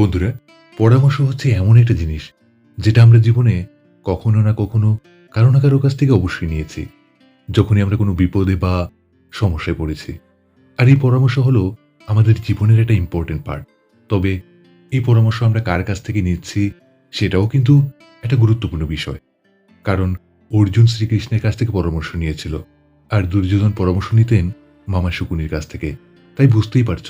বন্ধুরা, পরামর্শ হচ্ছে এমন একটা জিনিস, যেটা আমরা জীবনে কখনো না কখনো কারও না কারও কাছ থেকে অবশ্যই নিয়েছি, যখনই আমরা কোনো বিপদে বা সমস্যায় পড়েছি। আর এই পরামর্শ হলো আমাদের জীবনের একটা ইম্পর্টেন্ট পার্ট তবে এই পরামর্শ আমরা কার কাছ থেকে নিচ্ছি, সেটাও কিন্তু একটা গুরুত্বপূর্ণ বিষয়। কারণ অর্জুন শ্রীকৃষ্ণের কাছ থেকে পরামর্শ নিয়েছিল, আর দুর্যোধন পরামর্শ নিতেন মামা শকুনির কাছ থেকে। তাই বুঝতেই পারছ,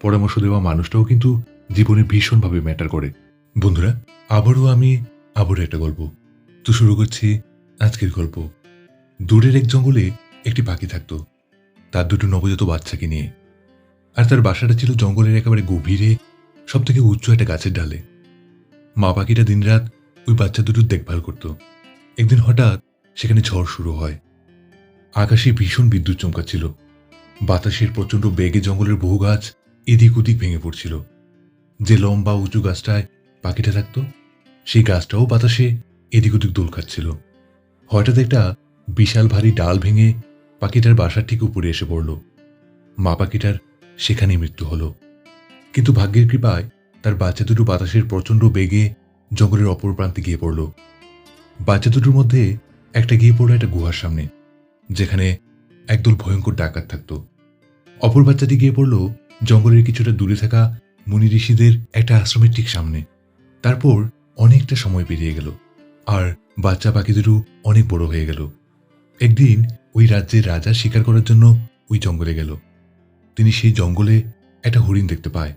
পরামর্শ দেওয়া মানুষটাও কিন্তু জীবনে ভীষণভাবে ম্যাটার করে। বন্ধুরা, আবারও আমি, আবারও একটা গল্প। তো শুরু করছি আজকের গল্প। দূরের এক জঙ্গলে একটি পাখি থাকতো। তার দুটো নবজাত বাচ্চাকে নিয়ে। আর তার বাসাটা ছিল জঙ্গলের একেবারে গভীরে সব থেকে উচ্চ একটা গাছের ডালে। মা পাখিটা দিনরাত ওই বাচ্চা দুটোর দেখভাল করত। একদিন হঠাৎ সেখানে ঝড় শুরু হয়। আকাশে ভীষণ বিদ্যুৎ চমকাচ্ছিল। বাতাসের প্রচণ্ড বেগে জঙ্গলের বহু গাছ এদিক ওদিক ভেঙে পড়ছিল। যে লম্বা উঁচু গাছটায় পাখিটা থাকতো, সেই গাছটাও বাতাসে এদিক ওদিক দোল খাচ্ছিল। হঠাৎ একটা বিশাল ভারী ডাল ভেঙে পাখিটার বাসার ঠিক উপরে এসে পড়ল। মা পাখিটার সেখানেই মৃত্যু হলো। কিন্তু ভাগ্যের কৃপায় তার বাচ্চা দুটো বাতাসের প্রচণ্ড বেগে জঙ্গলের অপর প্রান্তে গিয়ে পড়ল। বাচ্চা দুটোর মধ্যে একটা গিয়ে পড়ল একটা গুহার সামনে, যেখানে একদল ভয়ঙ্কর ডাকাত থাকতো। অপর বাচ্চাটি গিয়ে পড়ল জঙ্গলের কিছুটা দূরে থাকা মুনি ঋষিদের একটা আশ্রমের ঠিক সামনে। তারপর অনেকটা সময় পেরিয়ে গেল, আর বাচ্চা পাখিদেরও অনেক বড় হয়ে গেল। একদিন ওই রাজ্যের রাজা শিকার করার জন্য ওই জঙ্গলে গেল। তিনি সেই জঙ্গলে একটা হরিণ দেখতে পায়।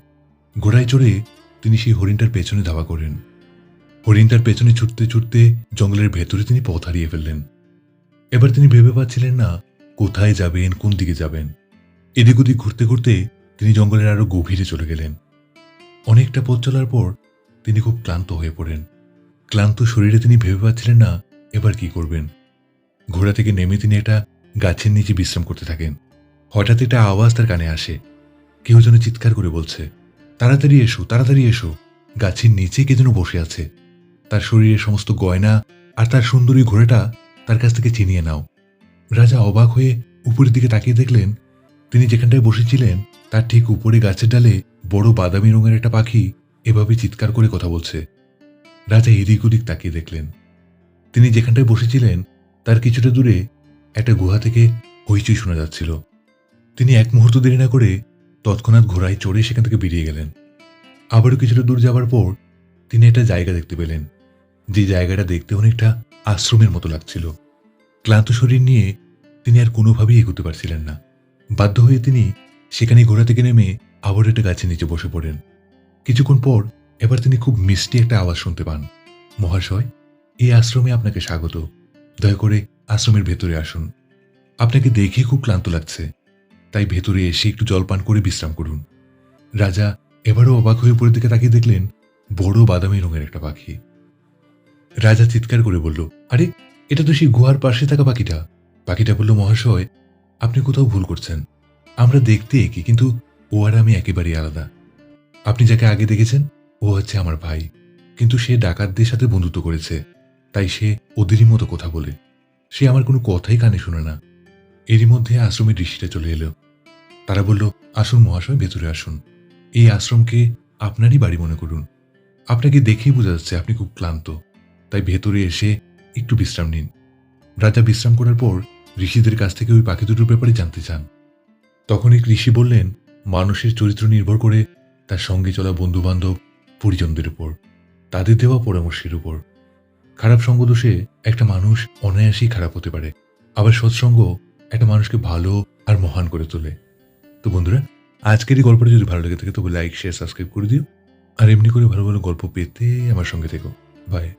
ঘোড়ায় চড়ে তিনি সেই হরিণটার পেছনে ধাওয়া করেন। হরিণটার পেছনে ছুটতে ছুটতে জঙ্গলের ভেতরে তিনি পথ হারিয়ে ফেললেন। এবার তিনি ভেবে পাচ্ছিলেন না, কোথায় যাবেন, কোন দিকে যাবেন। এদিক ওদিক ঘুরতে ঘুরতে তিনি জঙ্গলের আরও গভীরে চলে গেলেন। অনেকটা পথ চলার পর তিনি খুব ক্লান্ত হয়ে পড়েন। ক্লান্ত শরীরে তিনি ভেবে পাচ্ছিলেন না, এবার কি করবেন? ঘোড়া থেকে নেমে তিনি একটা গাছের নিচে বিশ্রাম করতে থাকেন। হঠাৎ একটা আওয়াজ তার কানে আসে। কেউ যেন চিৎকার করে বলছে, তাড়াতাড়ি এসো তাড়াতাড়ি এসো। গাছের নিচে কে যেন বসে আছে। তার শরীরের সমস্ত গয়না আর তার সুন্দরী ঘোড়াটা তার কাছ থেকে চিনিয়ে নাও। রাজা অবাক হয়ে উপরের দিকে তাকিয়ে দেখলেন, তিনি যেখানটায় বসেছিলেন, তার ঠিক উপরে গাছের ডালে বড় বাদামি রঙের একটা পাখি এভাবে চিৎকার করে কথা বলছে। রাজা এদিক ওদিক তাকিয়ে দেখলেন। তিনি যেখানটায় বসেছিলেন, তার কিছুটা দূরে একটা গুহা থেকে হইচই শোনা যাচ্ছিল। তিনি এক মুহূর্ত দেরি না করে তৎক্ষণাৎ ঘোড়ায় চড়ে সেখান থেকে বেরিয়ে গেলেন। আবারও কিছুটা দূর যাবার পর তিনি একটা জায়গা দেখতে পেলেন, যে জায়গাটা দেখতে অনেকটা আশ্রমের মতো লাগছিল। ক্লান্ত শরীর নিয়ে তিনি আর কোনোভাবেই এগোতে পারছিলেন না। বাধ্য হয়ে তিনি সেখানে ঘোড়া থেকে নেমে আবার একটা গাছের নিচে বসে পড়েন। কিছুক্ষণ পর এবার তিনি খুব মিষ্টি একটা আওয়াজ শুনতে পান। মহাশয়, এই আশ্রমে আপনাকে স্বাগত। দয়া করে আশ্রমের ভেতরে আসুন। আপনাকে দেখে খুব ক্লান্ত লাগছে। তাই ভেতরে এসে একটু জলপান করে বিশ্রাম করুন। রাজা এবারও অবাক হয়ে উপরের দিকে তাকিয়ে দেখলেন, বড় বাদামি রঙের একটা পাখি। রাজা চিৎকার করে বলল, আরে, এটা তো সেই গুহার পাশে থাকা পাখিটা। পাখিটা বলল, মহাশয়, আপনি কোথাও ভুল করছেন। আমরা দেখতে একই, কিন্তু ও আর আমি একেবারেই আলাদা। আপনি যাকে আগে দেখেছেন, ও হচ্ছে আমার ভাই। কিন্তু সে ডাকাতদের সাথে বন্ধুত্ব করেছে। তাই সে ওদেরই মতো কথা বলে। সে আমার কোনো কথাই কানে শোনে না। এরই মধ্যে আশ্রমের ঋষিটা চলে এলো। তারা বলল, আসুন মহাশয়, ভেতরে আসুন। এই আশ্রমকে আপনারই বাড়ি মনে করুন। আপনাকে দেখেই বোঝা যাচ্ছে আপনি খুব ক্লান্ত। তাই ভেতরে এসে একটু বিশ্রাম নিন। রাজা বিশ্রাম করার পর ঋষিদের কাছ থেকে ওই পাখি দুটোর ব্যাপারে জানতে চান। তখন এক ঋষি বললেন মানুষের চরিত্র নির্ভর করে তার সঙ্গে চলা বন্ধু বান্ধব পরিজনদের উপর, তাদের দেওয়া পরামর্শের উপর। খারাপ সঙ্গ দোষে একটা মানুষ অনায়াসেই খারাপ হতে পারে। আবার সৎসঙ্গ একটা মানুষকে ভালো আর মহান করে তোলে। তো বন্ধুরা, আজকের এই গল্পটা যদি ভালো লেগে থাকে তবে লাইক শেয়ার সাবস্ক্রাইব করে দিও। আর এমনি করে ভালো ভালো গল্প পেতে আমার সঙ্গে থেকো। বাই